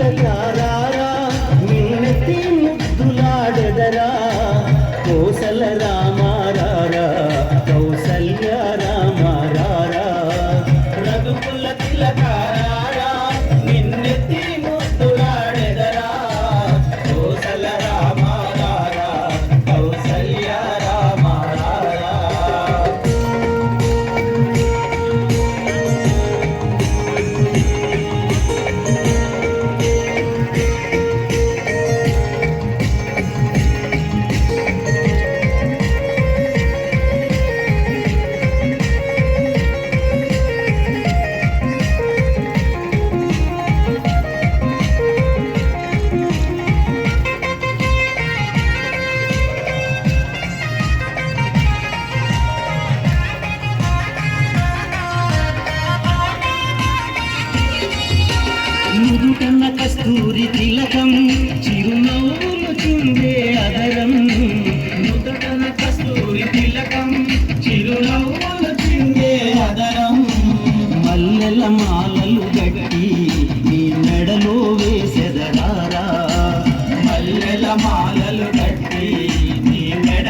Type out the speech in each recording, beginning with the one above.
நல்ல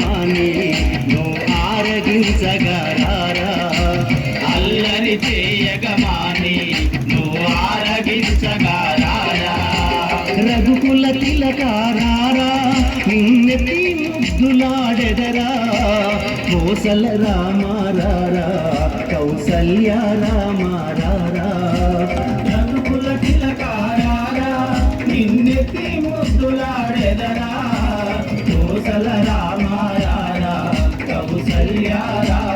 చేయక మాని నువ్వు ఆరగించగరారా అల్లరి చేయక మాని నువ్వు ఆరగించగరారా రఘుకుల తిలకారారా నిన్నెత్తి ముద్దులాడెదరా? కోసల రామారారా కౌసల్య రామారారా? రఘుకుల తిలకారారా నిన్నెత్తి ముద్దులాడెదరా? కోసల రామ కౌసల్య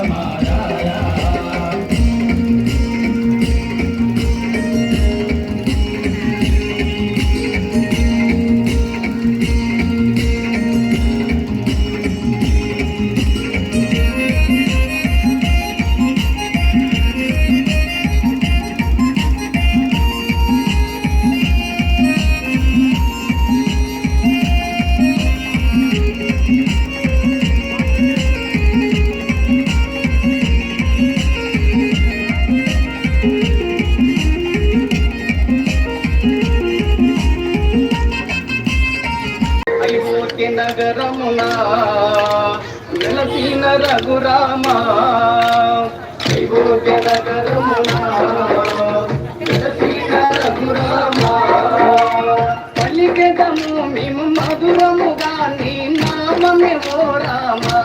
అయోధ్య నగరమున వెలసిన రఘురామ అయోధ్య నగరమున వెలసిన రఘురామ. పలికెదము మేము మధురముగా నీ నామమే ఓ రామా.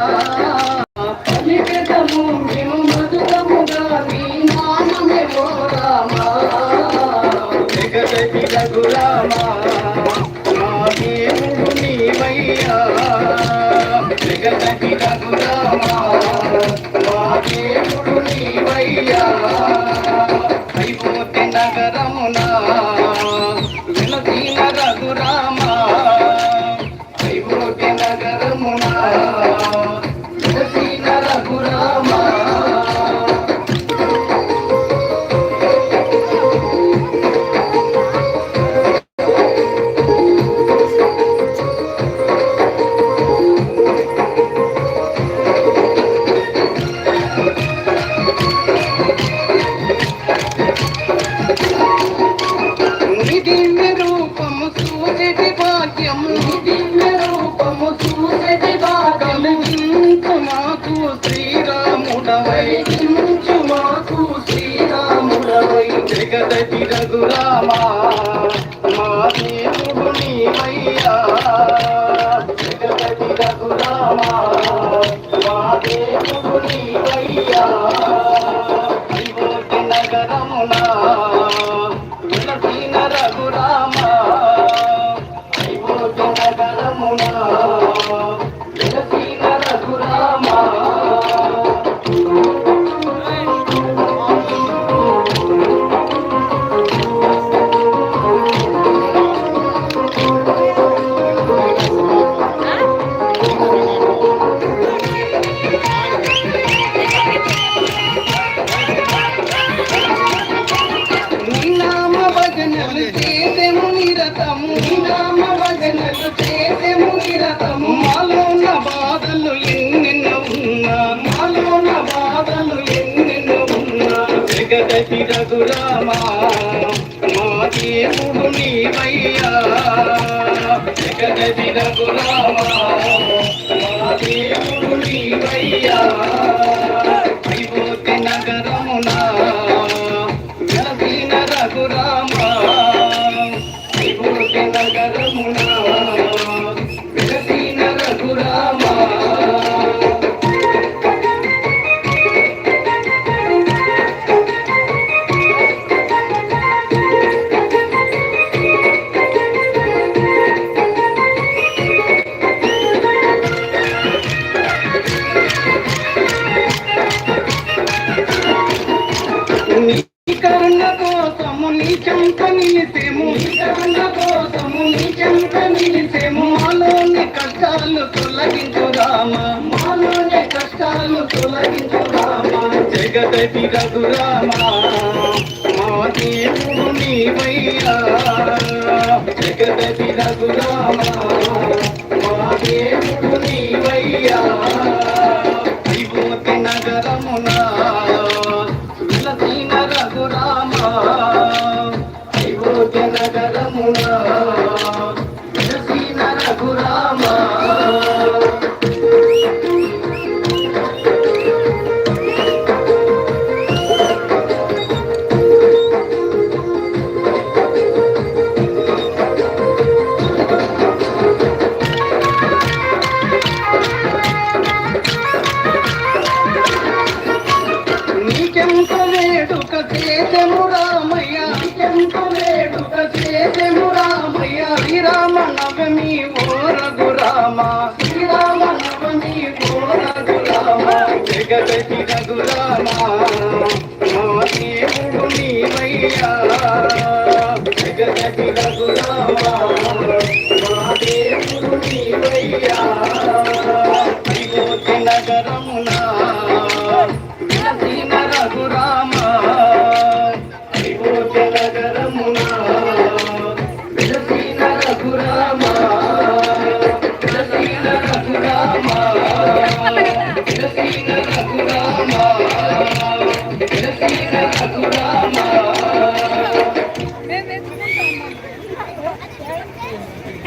మా జగదటి రఘురామా మా దేవుడు నీవయ్యా జగదటి రఘురామా మా దేవుడు నీవయ్యా కోసము నీ చెంత నిలిసేము మాలోని కష్టాలు తొలగించు రామ మాలోని కష్టాలు తొలగించు రామ జగదటి రఘురామా మా దేవుడు నీవయ్యా. జగదటి రఘురామా మా దేవుడు నీకెంత వేడుక చేసెము రామయ్య? నీకెంత వేడుక చేసెము రామయ్య? శ్రీరామ నవమి ఓరగు రామ. శ్రీరామ నవమి ఓ రఘురామ జగదటి రఘురామా మా దేవుడు నీవయ్యా జగదటి రఘురామా